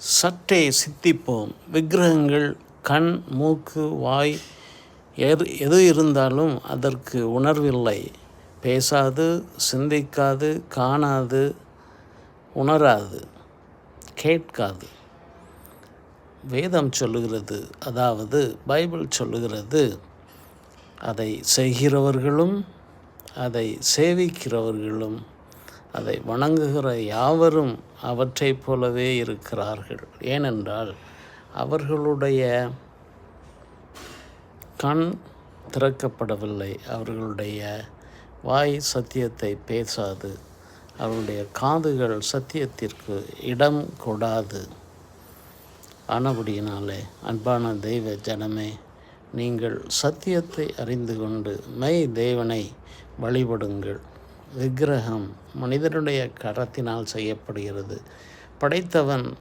சற்றே சித்திப்போம் விக்கிரகங்கள் கண் மூக்கு வாய் எது எது இருந்தாலும் அதற்கு உணர்வில்லை. பேசாது சிந்திக்காது காணாது உணராது கேட்காது. வேதம் சொல்லுகிறது அதாவது பைபிள் சொல்லுகிறது அதை செய்கிறவர்களும் அதை சேவிக்கிறவர்களும் அதை வணங்குகிற யாவரும் அவற்றைப் போலவே இருக்கிறார்கள். ஏனென்றால் அவர்களுடைய கண் திறக்கப்படவில்லை. அவர்களுடைய வாய் சத்தியத்தை பேசாது. அவருடைய காதுகள் சத்தியத்திற்கு இடம் கொடாது. ஆனபடியினாலே அன்பான தெய்வ ஜனமே நீங்கள் சத்தியத்தை அறிந்து கொண்டு மெய் தேவனை வழிபடுங்கள். விக்கிரகம் மனிதனுடைய கரத்தினால் செய்யப்படுகிறது. படைத்தவன்